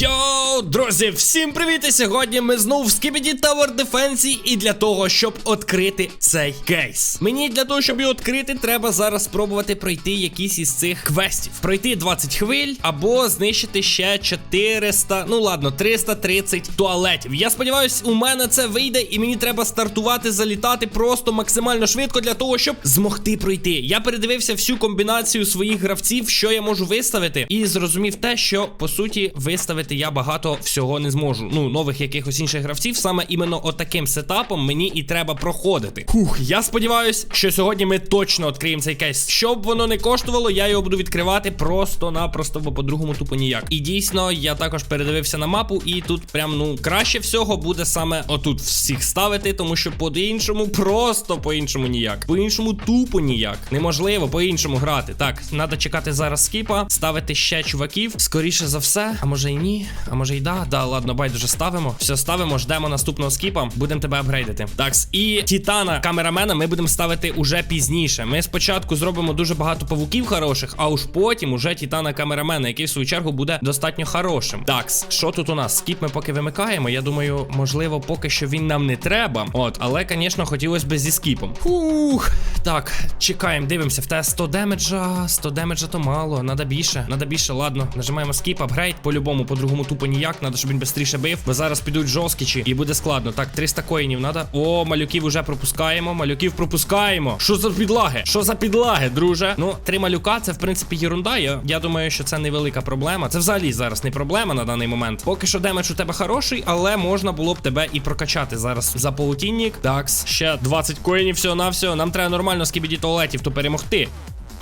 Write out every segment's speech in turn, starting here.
Yo. Друзі, всім привіт! І сьогодні ми знову в Skibidi Tower Defense і для того, щоб відкрити цей кейс. Мені для того, щоб його відкрити, треба зараз спробувати пройти якісь із цих квестів. Пройти 20 хвиль або знищити ще 400, ну ладно, 330 туалетів. Я сподіваюся, у мене це вийде, і мені треба стартувати, залітати просто максимально швидко для того, щоб змогти пройти. Я передивився всю комбінацію своїх гравців, що я можу виставити, і зрозумів те, що по суті виставити я багато всього не зможу. Ну, нових якихось інших гравців, саме іменно отаким сетапом мені і треба проходити. Фух, я сподіваюся, що сьогодні ми точно відкриємо цей кейс. Щоб воно не коштувало, я його буду відкривати просто-напросто, бо по-другому тупо ніяк. І дійсно, я також передивився на мапу, і тут прям ну краще всього буде саме отут всіх ставити, тому що по-іншому просто по-іншому ніяк. По-іншому тупо ніяк. Неможливо по-іншому грати. Так, треба чекати зараз скіпа, ставити ще чуваків. Скоріше за все, а може і ні. А може й да. Да, ладно, байдуже ставимо. Все, ставимо, ждемо наступного скіпа. Будемо тебе апгрейдити. Так, і Титана, камерамена, ми будемо ставити уже пізніше. Ми спочатку зробимо дуже багато павуків хороших, а уж потім уже Титана камерамена, який в свою чергу буде достатньо хорошим. Так, що тут у нас? Скіп ми поки вимикаємо. Я думаю, можливо, поки що він нам не треба. От, але, звісно, хотілося б зі скіпом. Фух. Так, чекаємо, дивимося. В те 100 демеджа, 100 демеджа то мало. Надо більше, надо більше. Ладно, нажимаємо скіп, апгрейд. По-любому, по-другому тупо ніяк. Надо, щоб він швидше бив. Бо зараз підуть жорсткічі і буде складно. Так, 300 коїнів надо. О, малюків уже пропускаємо. Малюків пропускаємо. Що за підлаги? Що за підлаги, друже? Ну, три малюка, це в принципі єрунда. Я, я думаю, що це невелика проблема. Це взагалі зараз не проблема на даний момент. Поки що демедж у тебе хороший, але можна було б тебе і прокачати зараз за паутінник. Так, ще 20 коїнів всього на всього. Нам треба нормально з кібіді туалетів то перемогти.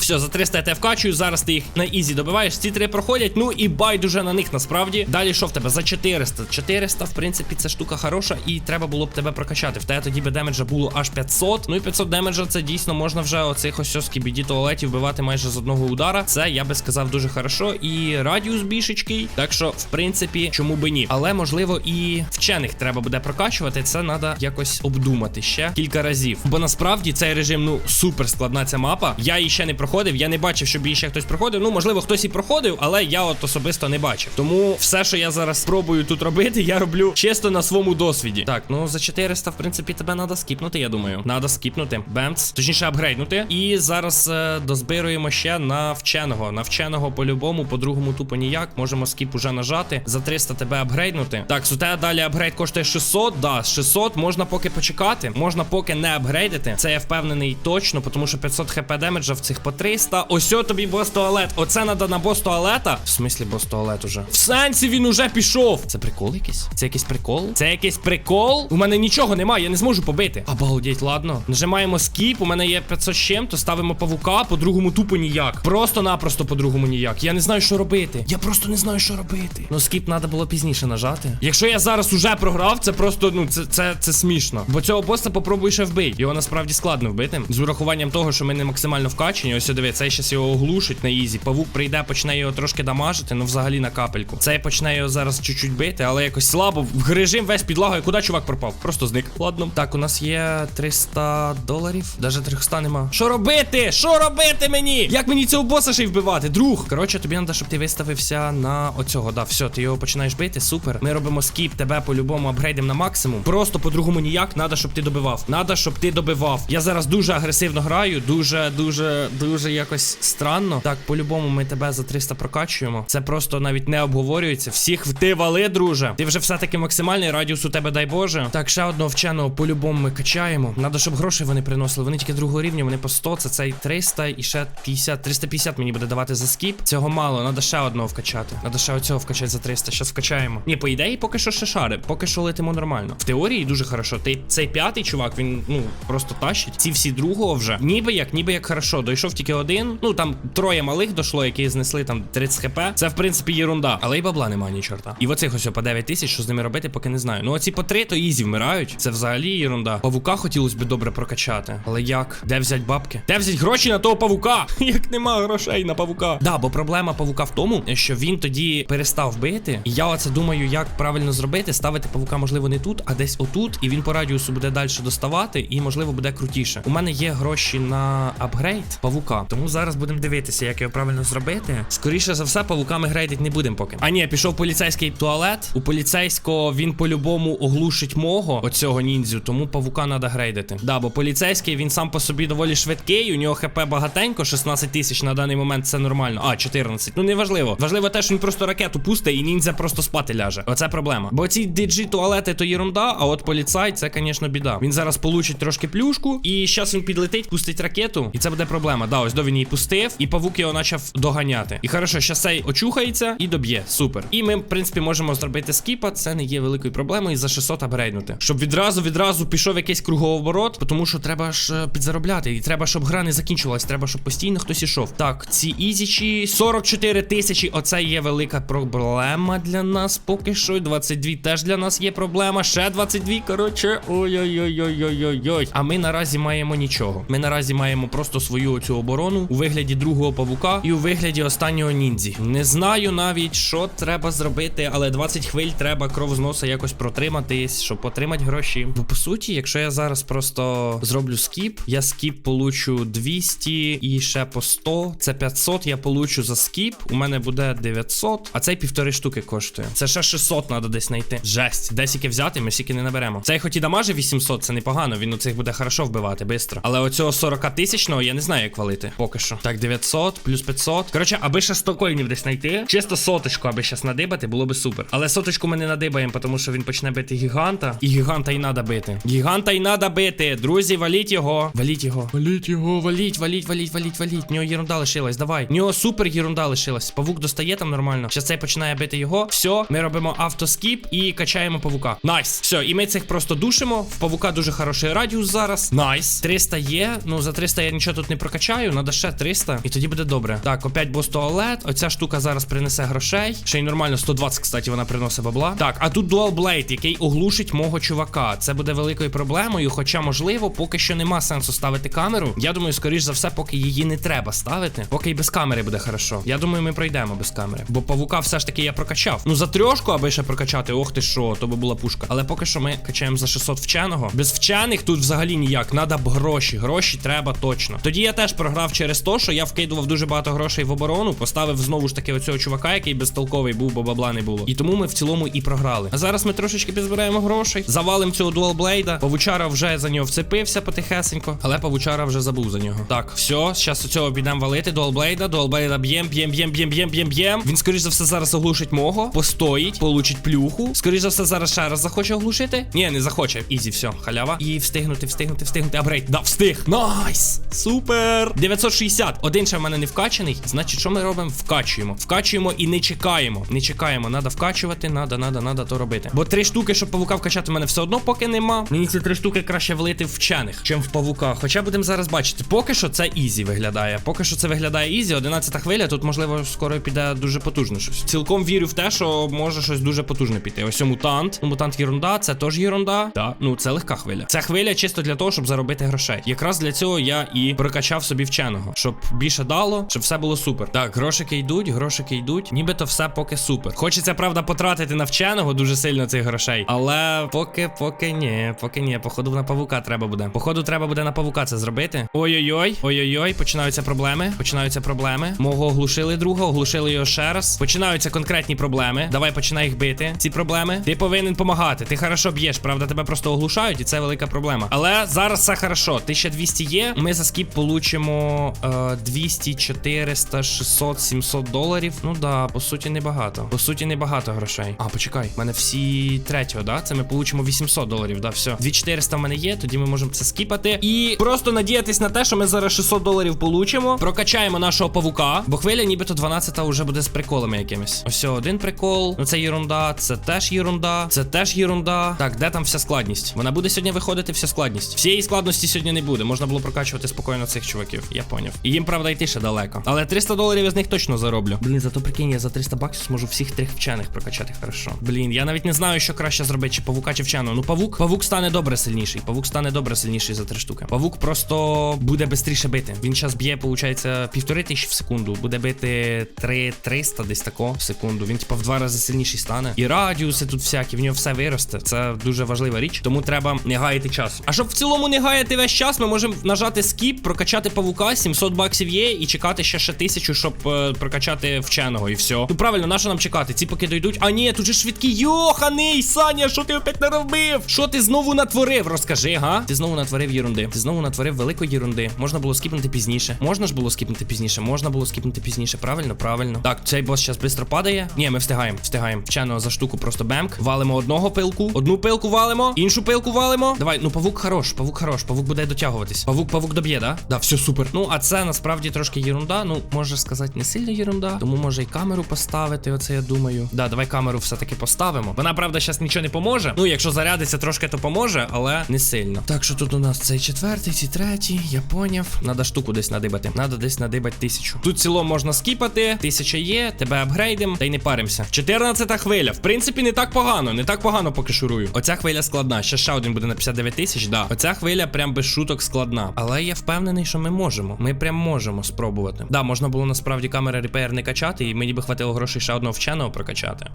Все, за 300 я тебе вкачую, зараз ти їх на ізі добиваєш. Ці три проходять, ну і байдуже на них насправді. Далі що в тебе? За 400. 400, в принципі, це штука хороша, і треба було б тебе прокачати. В тебе тоді би демеджа було аж 500. Ну і 500 демеджа це дійсно можна вже оцих ось скібіді туалетів вбивати майже з одного удара. Це я би сказав дуже хорошо. І радіус більшечкий. Так що, в принципі, чому би ні. Але можливо і вчених треба буде прокачувати. Це треба якось обдумати ще кілька разів. Бо насправді цей режим, ну, супер складна ця мапа. Я її ще не проходив. Я не бачив, щоб її ще хтось проходив. Ну, можливо, хтось і проходив, але я от особисто не бачив. Тому все, що я зараз спробую тут робити, я роблю чисто на своєму досвіді. Так, ну за 400, в принципі, тебе треба скіпнути, я думаю. Надо скіпнути. Бемц. Точніше, апгрейднути. І зараз е, дозбируємо ще на вченого. На вченого по-любому, по-другому тупо ніяк. Можемо скіп уже нажати. За 300 тебе апгрейднути. Так, тебе далі апгрейд коштує 600. Да, 600 можна поки почекати. Можна поки не апгрейдити. Це я впевнений точно, тому що 500 хп демеджа в цих по 300. Ось тобі бос туалет. Оце надо на бос туалета. В смислі бос туалет уже. В сенсі він уже пішов. Це прикол якийсь? Це якийсь прикол? Це якийсь прикол? У мене нічого немає, я не зможу побити. Обалдеть, ладно. Нажимаємо скіп. У мене є 500 з чим, то ставимо павука, по-другому тупо ніяк. Просто-напросто по-другому ніяк. Я не знаю, що робити. Я просто не знаю, що робити. Ну, скіп треба було пізніше нажати. Якщо я зараз уже програв, це просто, ну, це, це, це смішно. Бо цього боса попробуй ще вбий. Його насправді складно вбити. З урахуванням того, що ми не максимально вкачені. Ось диви, цей щас його оглушить на ізі. Павук прийде, почне його трошки дамажити, ну взагалі на капельку. Цей почне його зараз чуть-чуть бити, але якось слабо. В режим весь підлагою. Куди чувак пропав? Просто зник. Ладно. Так, у нас є 300 доларів. Даже 300 нема. Що робити? Що робити мені? Як мені цього боса ще й вбивати? Друг. Коротше, тобі треба, щоб ти виставився на оцього. Да, все, ти його починаєш бити. Супер. Ми робимо скіп, тебе по-любому апгрейдим на максимум. Просто по-другому ніяк. Надо, щоб ти добивав. Надо, щоб ти добивав. Я зараз дуже агресивно граю. Дуже, дуже, дуже якось странно. Так, по-любому ми тебе за 300 прокачуємо. Це просто навіть не обговорюється. Всіх ти вали, друже. Ти вже все-таки максимальний радіус у тебе, дай Боже. Так, ще одного вченого по-любому ми качаємо. Надо, щоб грошей вони приносили. Вони тільки другого рівня, вони по 100, це цей 300 і ще 50. 350 мені буде давати за скіп. Цього мало, надо ще одного вкачати. Надо ще оцього вкачати за 300. Щас вкачаємо. Ні, по ідеї, поки що ще шари. Поки що летимо нормально. В теорії дуже хорошо. Ти цей п'ятий чувак, він ну просто тащить. Ці всі другого вже. Ніби як, ніби як хорошо. Дойшов тільки один. Ну там троє малих дошло, які знесли там 30 хп. Це в принципі єрунда. Але й бабла немає ні чорта. І оцих ось по 9 тисяч, що з ними робити, поки не знаю. Ну оці по 3, то ізі вмирають. Це взагалі єрунда. Павука хотілося б добре прокачати. Але як? Де взяти бабки? Де взяти гроші на того павука? Як нема грошей на павука? Да, бо проблема павука в тому, що він тоді перестав бити. І я оце думаю, як правильно зробити. Ставити павука, можливо, не тут, а десь отут. І він по радіусу буде далі доставати, і можливо буде крутіше. У мене є гроші на апгрейд. Павук Тому зараз будемо дивитися, як його правильно зробити. Скоріше за все, павуками грейдить не будемо поки. А ні, пішов поліцейський туалет. У поліцейського він по-любому оглушить мого оцього ніндзю, тому павука треба грейдити. Да, бо поліцейський він сам по собі доволі швидкий. У нього хп багатенько, 16 тисяч на даний момент це нормально. А, 14. Ну не важливо. Те, що він просто ракету пустить і ніндзя просто спати ляже. Оце проблема. Бо ці диджі туалети то єрунда, а от поліцай це, звісно, біда. Він зараз получить трошки плюшку, і зараз він підлетить, пустить ракету, і це буде проблема. Да, ось до він її пустив, і павук його почав доганяти. І хорошо, щас цей очухається і доб'є. Супер. І ми, в принципі, можемо зробити скіпа. Це не є великою проблемою. І за 600 апгрейднути. Щоб відразу відразу пішов якийсь кругооборот, тому що треба ж е, підзаробляти. І треба, щоб гра не закінчилась. Треба, щоб постійно хтось ішов. Так, ці ізічі 44 тисячі. Оце є велика проблема для нас поки що. 22 теж для нас є проблема. Ще 22, коротше. Ой-ой-ой-ой-ой-ой-ой. А ми наразі маємо нічого. Ми наразі маємо просто свою цю оборону у вигляді другого павука і у вигляді останнього ніндзі. Не знаю навіть, що треба зробити, але 20 хвиль треба кров з носа якось протриматись, щоб отримати гроші. Бо по суті, якщо я зараз просто зроблю скіп, я скіп получу 200 і ще по 100. Це 500 я получу за скіп. У мене буде 900, а цей півтори штуки коштує. Це ще 600 треба десь знайти. Жесть, десь яке взяти, ми сіки не наберемо. Цей хоч і дамаже 800, це непогано. Він у цих буде хорошо вбивати, бистро. Але оцього 40 тисячного я не знаю, як валити. Поки що. Так, 900 плюс 500. Коротше, аби ще 100 коїнів десь знайти. Чисто соточку, аби щас надибати, було би супер. Але соточку ми не надибаємо, тому що він почне бити гіганта. І гіганта й надо бити. Гіганта й надо бити. Друзі, валіть його. Валіть його. Валіть його, валіть, валіть, валіть, валіть, валіть. В нього єрунда лишилась. Давай. В нього супер єрунда лишилась. Павук достає там нормально. Щас цей починає бити його. Все, ми робимо автоскіп і качаємо павука. Найс. Все, і ми цих просто душимо. В павука дуже хороший радіус зараз. Найс. 300 є. Ну за 300 я нічого тут не прокачаю. Надо ще 300. І тоді буде добре. Так, опять бос туалет. Оця штука зараз принесе грошей. Ще й нормально 120, кстати, вона приносить бабла. Так, а тут Dual Blade, який оглушить мого чувака. Це буде великою проблемою. Хоча, можливо, поки що нема сенсу ставити камеру. Я думаю, скоріш за все, поки її не треба ставити. Поки й без камери буде хорошо. Я думаю, ми пройдемо без камери. Бо павука все ж таки я прокачав. Ну за трьошку, аби ще прокачати, ох ти що, то би була пушка. Але поки що ми качаємо за 600 вченого. Без вчених тут взагалі ніяк. Надо б гроші. Гроші треба точно. Тоді я теж програв через те, що я вкидував дуже багато грошей в оборону, поставив знову ж таки оцього чувака, який безтолковий був, бо бабла не було. І тому ми в цілому і програли. А зараз ми трошечки підзбираємо грошей, завалим цього дуалблейда. Павучара вже за нього вцепився потихесенько, але павучара вже забув за нього. Так, все, зараз цього підемо валити. Дуалблейда, дуалблейда б'єм, б'єм, б'єм, б'єм, б'єм, б'єм, б'єм. Він, скоріш за все, зараз оглушить мого, постоїть, получить плюху. Скоріш за все, зараз ще раз захоче оглушити. Ні, не захоче. Ізі, все, халява. І встигнути, встигнути, встигнути. Апгрейд. Да, встиг. Найс! Супер! 960. Один ще в мене не вкачаний. Значить, що ми робимо? Вкачуємо. Вкачуємо і не чекаємо. Не чекаємо. Надо вкачувати, надо, надо, надо то робити. Бо три штуки, щоб павука вкачати, в мене все одно поки нема. Мені ці три штуки краще влити в вчених, чим в павука. Хоча будемо зараз бачити. Поки що це ізі виглядає. Поки що це виглядає ізі. 11 хвиля. Тут, можливо, скоро піде дуже потужно щось. Цілком вірю в те, що може щось дуже потужне піти. Ось мутант. Мутант єрунда, це теж єрунда. Так, ну це легка хвиля. Це хвиля чисто для того, щоб заробити грошей. Якраз для цього я і прокачав собі вченого, щоб більше дало, щоб все було супер. Так, грошики йдуть, грошики йдуть. Нібито все поки супер. Хочеться, правда, потратити на вченого дуже сильно цих грошей. Але поки, поки ні, поки ні. Походу на павука треба буде. Походу, треба буде на павука це зробити. Ой-ой-ой, ой-ой-ой, починаються проблеми. Починаються проблеми. Мого оглушили друга, оглушили його ще раз. Починаються конкретні проблеми. Давай починай їх бити. Ці проблеми. Ти повинен помагати. Ти хорошо б'єш, правда, тебе просто оглушають, і це велика проблема. Але зараз все хорошо. 1200 є. Ми за скіп получимо е, 200, 400, 600, 700 доларів. Ну да, по суті, небагато. По суті, небагато грошей. А, почекай, в мене всі третього, да? Це ми получимо 800 доларів, да, все. 2400 в мене є, тоді ми можемо це скіпати. І просто надіятись на те, що ми зараз 600 доларів получимо. Прокачаємо нашого павука, бо хвиля, нібито 12-та вже буде з приколами якимись. Ось один прикол. Ну це єрунда, це теж єрунда, це теж єрунда. Так, де там вся складність? Вона буде сьогодні виходити вся складність. Всієї складності сьогодні не буде. Можна було прокачувати спокійно цих чуваків. Я поняв. І їм, правда, йти ще далеко. Але 300 доларів я з них точно зароблю. Блін, зато прикинь, я за 300 баксів зможу всіх трьох вчених прокачати хорошо. Блін, я навіть не знаю, що краще зробити, чи павука, чи вченого. Ну, павук, павук стане добре сильніший. Павук стане добре сильніший за три штуки. Павук просто буде швидше бити. Він зараз б'є, виходить, півтори тисячі в секунду. Буде бити 3 300 десь тако в секунду. Він, типа, в два рази сильніший стане. І радіуси тут всякі, в нього все виросте. Це дуже важлива річ. Тому треба не гаяти час. А щоб в цілому не гаяти весь час, ми можемо нажати скіп, прокачати павука. Павука, 700 баксів є, і чекати ще ще тисячу, щоб е, прокачати вченого, і все. Ну правильно, на що нам чекати? Ці поки дойдуть. А ні, тут же швидкі. Йоханий, Саня, що ти опять наробив? Що ти знову натворив? Розкажи, га? Ти знову натворив єрунди. Ти знову натворив великої єрунди. Можна було скіпнути пізніше. Можна ж було скіпнути пізніше. Можна було скіпнути пізніше. Правильно, правильно. Так, цей бос зараз швидко падає. Ні, ми встигаємо, встигаємо. Вченого за штуку просто бемк. Валимо одного пилку, одну пилку валимо, іншу пилку валимо. Давай, ну павук хорош, павук хорош, павук буде дотягуватись. Павук, павук доб'є, да? Да, все супер. Ну, а це насправді трошки єрунда. Ну, може сказати, не сильно єрунда. Тому може і камеру поставити. Оце я думаю. Да, давай камеру все-таки поставимо. Вона, правда, зараз нічого не поможе. Ну, якщо зарядиться, трошки то поможе, але не сильно. Так, що тут у нас цей четвертий, цей третій, я поняв. Надо штуку десь надибати. Надо десь надибати тисячу. Тут ціло можна скіпати. Тисяча є, тебе апгрейдим, та й не паримося. 14 хвиля. В принципі, не так погано, не так погано поки шурую. Оця хвиля складна. Ще ще один буде на 59 тисяч. Да. Оця хвиля прям без шуток складна. Але я впевнений, що ми можемо. Ми прям можемо спробувати. Да, можна було насправді камери репейр не качати, і мені би хватило грошей ще одного вченого прокачати.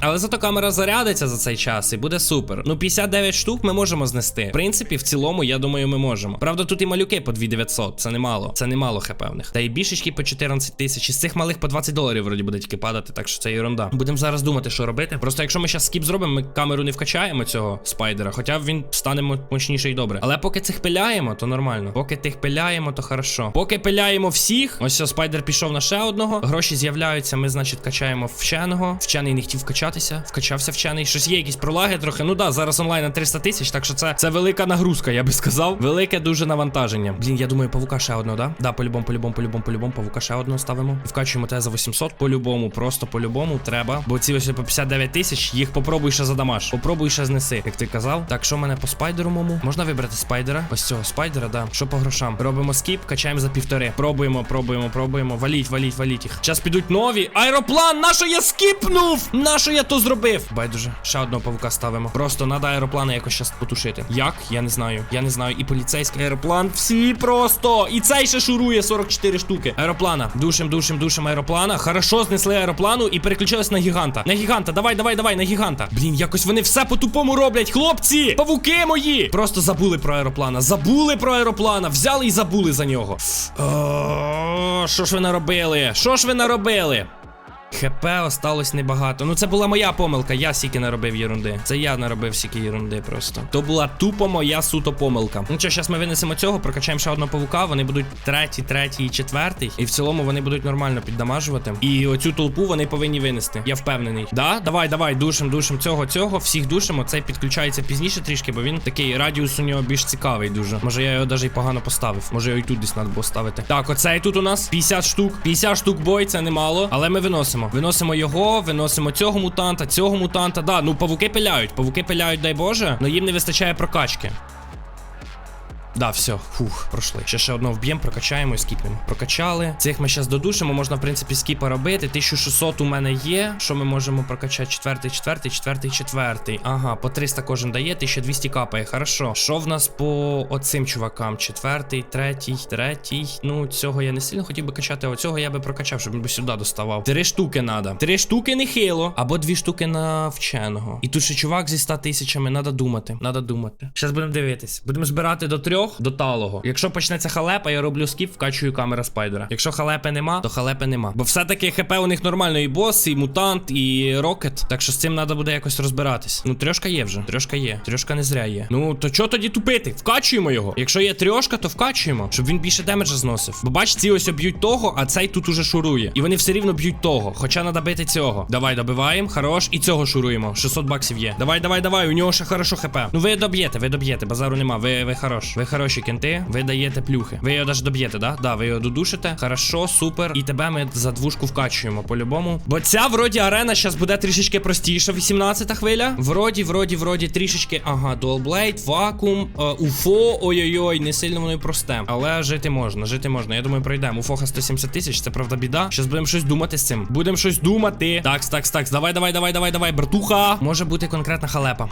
Але зато камера зарядиться за цей час і буде супер. Ну, 59 штук ми можемо знести. В принципі, в цілому, я думаю, ми можемо. Правда, тут і малюки по 2900. Це немало. Це немало хп в них. Та і бішечки по 14 тисяч. Із цих малих по 20 доларів вроді буде тільки падати, так що це ерунда. Будемо зараз думати, що робити. Просто якщо ми зараз скіп зробимо, ми камеру не вкачаємо цього спайдера, хоча він стане мо- мощніше і добре. Але поки цих пиляємо, то нормально. Поки тих пиляємо, то хорошо. Поки пиляємо всіх, ось все, спайдер пішов на ще одного. Гроші з'являються. Ми, значить, качаємо вченого. Вчений не хотів качатися. Вкачався вчений. Щось є, якісь пролаги трохи. Ну да, зараз онлайн на 300 тисяч, так що це, це велика нагрузка, я би сказав. Велике дуже навантаження. Блін, я думаю, павука ще одного, да? Да, по-любому, по-любому, по-любому, по-любому, павука ще одного ставимо. І вкачуємо те за 800. По-любому, просто по-любому треба. Бо ці ось по 59 тисяч, їх попробуй ще задамаш. Попробуй ще знеси, як ти казав. Так, що в мене по спайдеру мому? Можна вибрати спайдера? Ось цього спайдера, да. Що по грошам? Робимо скіп, качаємо за півтори. Пробуємо, пробуємо, пробуємо. Валіть, валіть, валіть їх. Зараз підуть нові. Аероплан! Нащо я скіпнув? Нащо я то зробив? Байдуже, ще одного павука ставимо. Просто надо аероплани якось щас потушити. Як? Я не знаю. Я не знаю. І поліцейський аероплан. Всі просто. І цей ще шурує 44 штуки. Аероплана. Душим, душим, душим аероплана. Хорошо знесли аероплану і переключились на гіганта. На гіганта, давай, давай, давай, на гіганта. Блін, якось вони все по-тупому роблять, хлопці! Павуки мої! Просто забули про аероплана. Забули про аероплана. Взяли і забули за нього. Що ж ви наробили? Що ж ви наробили? ХП осталось небагато. Ну це була моя помилка. Я сіки наробив єрунди. Це я наробив сіки єрунди просто. То була тупо моя суто помилка. Ну що, зараз ми винесемо цього, прокачаємо ще одного павука. Вони будуть третій, третій і четвертий. І в цілому вони будуть нормально піддамажувати. І оцю толпу вони повинні винести. Я впевнений. Да? Давай, давай, душим, душим цього, цього. Всіх душимо. Цей підключається пізніше трішки, бо він такий радіус у нього більш цікавий дуже. Може я його навіть і погано поставив. Може його і тут десь треба було ставити. Так, оцей тут у нас 50 штук. 50 штук бой, це немало. Але ми виносимо. Виносимо його, виносимо цього мутанта, цього мутанта. Да, ну павуки пиляють. Павуки пиляють, дай Боже, але їм не вистачає прокачки. Да, все, фух, пройшли. Ще ще одного вб'ємо, прокачаємо і скіпнемо. Прокачали. Цих ми зараз додушимо. Можна, в принципі, скіпа робити. 1600 у мене є. Що ми можемо прокачати? Четвертий, четвертий, четвертий, четвертий. Ага, по 300 кожен дає, 1200 капає. Хорошо. Що в нас по оцим чувакам? Четвертий, третій, третій. Ну, цього я не сильно хотів би качати, а оцього я би прокачав, щоб він би сюди доставав. Три штуки надо. Три штуки нехило. Або дві штуки на вченого. І тут ще чувак зі 100 тисячами. Надо думати. Надо думати. Зараз будемо дивитись. Будемо збирати до трьох до талого. Якщо почнеться халепа, я роблю скіп, вкачую камера спайдера. Якщо халепи нема, то халепи нема. Бо все-таки хп у них нормально, і бос, і мутант, і рокет. Так що з цим треба буде якось розбиратись. Ну, трьошка є вже. Трьошка є. Трьошка не зря є. Ну, то чого тоді тупити? Вкачуємо його. Якщо є трьошка, то вкачуємо, щоб він більше демеджа зносив. Бо бач, ці ось об'ють того, а цей тут уже шурує. І вони все рівно б'ють того. Хоча треба бити цього. Давай, добиваємо. Хорош. І цього шуруємо. 600 баксів є. Давай, давай, давай. У нього ще хорошо хп. Ну ви доб'єте, ви доб'єте. Базару нема. Ви, ви хорош. Ви хороші кенти. Ви даєте плюхи. Ви його даже доб'єте, да? Да, ви його додушите. Хорошо, супер. І тебе ми за двушку вкачуємо по-любому. Бо ця вроді арена зараз буде трішечки простіша. 18-та хвиля. Вроді, вроді, вроді, трішечки. Ага, дуалблейд, вакуум, е, уфо. Ой-ой-ой, не сильно воно і просте. Але жити можна, жити можна. Я думаю, пройдемо. Уфоха 170 тисяч, це правда біда. Щас будемо щось думати з цим. Будемо щось думати. Такс, такс, такс. Давай, давай, давай, давай, давай, братуха. Може бути конкретна халепа.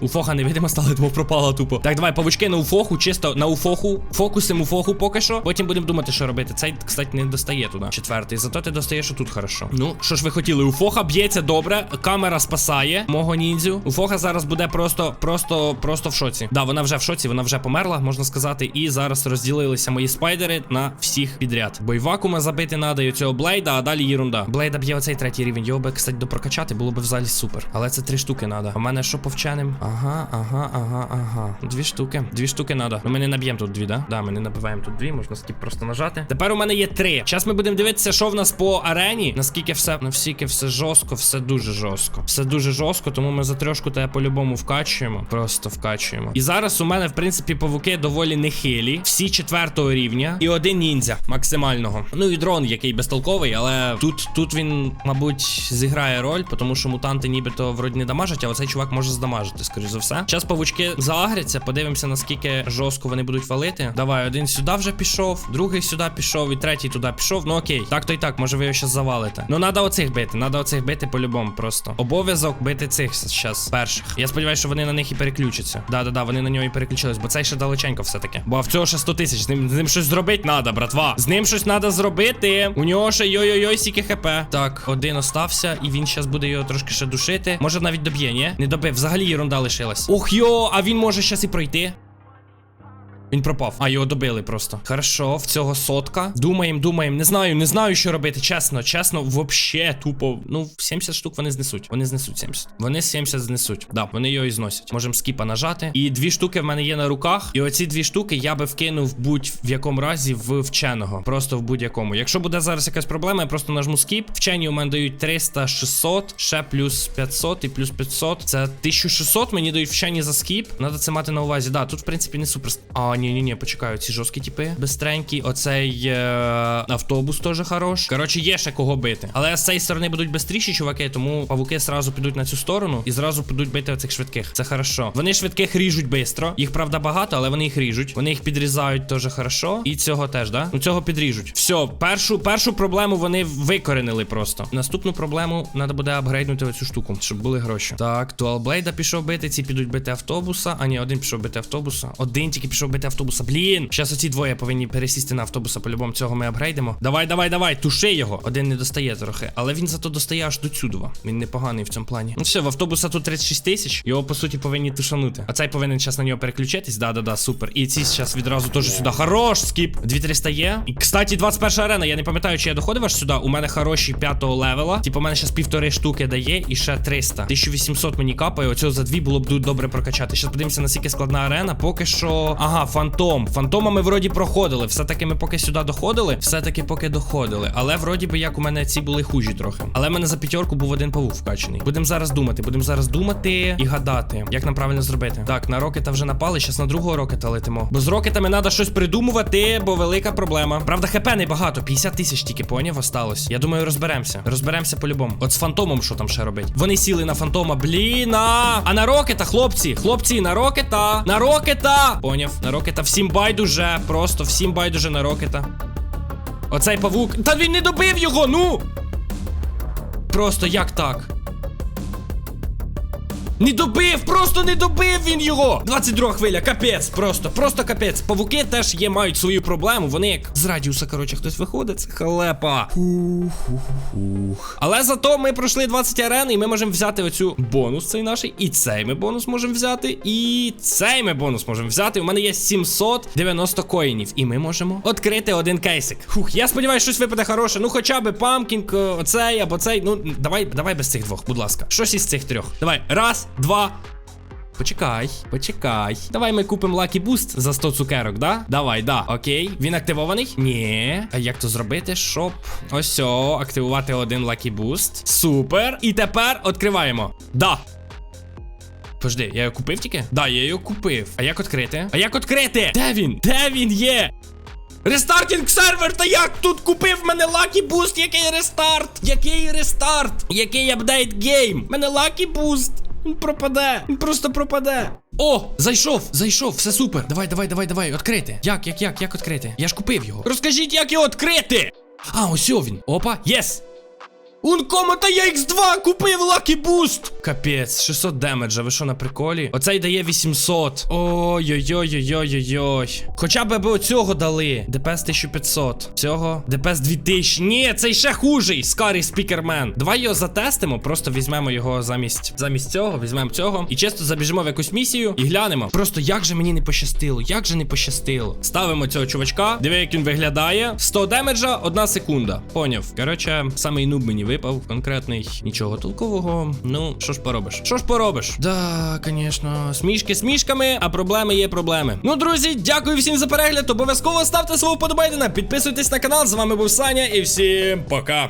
У Фоха невидимо стали, тому пропала тупо. Так, давай, павучки на уфоху, чисто на уфоху. Фокусим уфоху поки що. Потім будемо думати, що робити. Цей, кстати, не достає туди. Четвертий. Зато ти достаєш тут хорошо. Ну, що ж ви хотіли? Уфоха б'ється добре. Камера спасає мого ніндзю. Уфоха зараз буде просто, просто, просто в шоці. Да, вона вже в шоці, вона вже померла, можна сказати. І зараз розділилися мої спайдери на всіх підряд. Бо вакуума забити надо, і цього блейда, а далі єрунда. Блейда б'є оцей третій рівень. Його би, кстати, допрокачати, було б в залі супер. Але це три штуки надо. В мене що по вченим? Ага, ага, ага, ага. Дві штуки. Дві штуки надо. Ну ми не наб'ємо тут дві, да? Да, ми не набиваємо тут дві, можна скіп просто нажати. Тепер у мене є три. Зараз ми будемо дивитися, що в нас по арені. Наскільки все, наскільки все жорстко, все дуже жорстко. Все дуже жорстко, тому ми за трьошку тебе по-любому вкачуємо. Просто вкачуємо. І зараз у мене, в принципі, павуки доволі нехилі. Всі четвертого рівня. І один ніндзя максимального. Ну і дрон, який безтолковий, але тут, тут він, мабуть, зіграє роль, тому що мутанти нібито вроді не дамажать, а оцей чувак може здамажити, скоріш за все. Зараз павучки заагряться, подивимося, наскільки жорстко вони будуть валити. Давай, один сюди вже пішов, другий сюди пішов, і третій туди пішов. Ну окей, так то й так, може ви його щас завалите. Ну треба оцих бити, треба оцих бити по-любому просто. Обов'язок бити цих зараз перших. Я сподіваюся, що вони на них і переключаться. Да-да-да, вони на нього і переключились, бо цей ще далеченько все-таки. Бо в цього ще 100 тисяч. З ним, з ним щось зробити треба, братва. З ним щось треба зробити. У нього ще йой-йой-йой, сіки хп. Так, один остався, і він зараз буде його трошки ще душити. Може навіть доб'є, ні? Не добив. Взагалі ерунда лишилась. Ох йо, а він може щас і пройти. Він пропав. А його добили просто. Хорошо, в цього сотка. Думаємо, думаємо. Не знаю, не знаю, що робити. Чесно, чесно, вообще тупо. Ну, 70 штук вони знесуть. Вони знесуть 70. Вони 70 знесуть. Да, вони його і зносять. Можемо скіпа нажати. І дві штуки в мене є на руках. І оці дві штуки я би вкинув будь в якому разі в вченого. Просто в будь-якому. Якщо буде зараз якась проблема, я просто нажму скіп. Вчені у мене дають 300, 600, ще плюс 500 і плюс 500. Це 1600 мені дають вчені за скіп. Надо це мати на увазі. Да, тут в принципі не супер. А, ні, ні, ні, почекаю, ці жорсткі типи. Бистренькі. Оцей е, автобус теж хорош. Коротше, є ще кого бити. Але з цієї сторони будуть бистріші, чуваки, тому павуки зразу підуть на цю сторону і зразу підуть бити оцих швидких. Це хорошо. Вони швидких ріжуть бистро. Їх правда багато, але вони їх ріжуть. Вони їх підрізають теж хорошо. І цього теж, да? Ну цього підріжуть. Все, першу, першу проблему вони викоренили просто. Наступну проблему треба буде апгрейднути оцю штуку, щоб були гроші. Так, Туалблейда пішов бити, ці підуть бити автобуса. А ні, один пішов бити автобуса. Один тільки пішов бити автобуса. Блін. Зараз оці двоє повинні пересісти на автобуса. По-любому цього ми апгрейдимо. Давай, давай, давай, туши його. Один не достає трохи. Але він зато достає аж до цюдова. Він непоганий в цьому плані. Ну все, в автобуса тут 36 тисяч. Його по суті повинні тушанути. А цей повинен зараз на нього переключитись. Да-да-да, супер. І ці зараз відразу теж сюди. Хорош, скіп. 2300 є. І кстати, 21 арена. Я не пам'ятаю, чи я доходив аж сюди. У мене хороші п'ятого левела. Типу, у мене зараз півтори штуки дає і ще 300. 1800 мені капає. Оцього за дві було б добре прокачати. Зараз подивимося, наскільки складна арена. Поки що. Ага, фантом. Фантома ми вроді проходили. Все-таки ми поки сюди доходили. Все-таки поки доходили. Але вроді би як у мене ці були хужі трохи. Але в мене за п'ятерку був один павук вкачений. Будемо зараз думати. Будемо зараз думати і гадати, як нам правильно зробити. Так, на рокета вже напали. Зараз на другого рокета летимо. Бо з рокетами треба щось придумувати, бо велика проблема. Правда, хп небагато. 50 тисяч тільки поняв осталось. Я думаю, розберемося. Розберемося по-любому. От з фантомом, що там ще робить. Вони сіли на фантома. Блін. А А на рокета, хлопці, хлопці, на рокета. На рокета. Поняв, на рокета. Всім байдуже. Просто всім байдуже на рокета. Оцей павук. Та він не добив його, ну! Просто як так? Не добив, просто не добив він його. 22 хвиля, капець, просто, просто капець. Павуки теж є, мають свою проблему. Вони як з радіуса, коротше, хтось виходить, це халепа. Але зато ми пройшли 20 арен, і ми можемо взяти оцю бонус цей наш, і цей ми бонус можемо взяти, і цей ми бонус можемо взяти. У мене є 790 коїнів, і ми можемо відкрити один кейсик. Фух, я сподіваюся, щось випаде хороше. Ну, хоча б памкінг, оцей або цей. Ну, давай, давай без цих двох, будь ласка. Щось із цих трьох. Давай, раз, два. Почекай, почекай. Давай ми купимо Lucky Boost за 100 цукерок, да? Давай, да. Окей. Він активований? Ні. А як то зробити? Щоб ось о, активувати один Lucky Boost. Супер. І тепер відкриваємо. Да. Пожди, я його купив тільки? Да, я його купив. А як відкрити? А як відкрити? Де він? Де він є? Рестартінг сервер, та як тут купив мене Lucky Boost, який рестарт? Який рестарт? Який апдейт гейм? Мене Lucky Boost. Пропаде. Просто пропаде. О, зайшов, зайшов, все супер. Давай, давай, давай, давай, відкрити. Як, як, як, як відкрити? Я ж купив його. Розкажіть, як його відкрити. А, ось він. Опа, єс. Ункома та я X2 купив Лакі Буст. Капець, 600 демеджа, ви що на приколі? Оцей дає 800. Ой-ой-ой-ой-ой-ой. Хоча б аби оцього дали. ДПС 1500. Цього ДПС 2000. Ні, цей ще хужий. Скарі спікермен. Давай його затестимо, просто візьмемо його замість замість цього, візьмемо цього. І чисто забіжимо в якусь місію і глянемо. Просто як же мені не пощастило, як же не пощастило. Ставимо цього чувачка. Диви, як він виглядає. 100 демеджа, одна секунда. Поняв. Коротше, самий нуб мені випав конкретний. Нічого толкового. Ну, що ж поробиш? Що ж поробиш? Да, звісно, смішки смішками, а проблеми є проблеми. Ну, друзі, дякую всім за перегляд. Обов'язково ставте свого вподобайдена, підписуйтесь на канал. З вами був Саня і всім пока.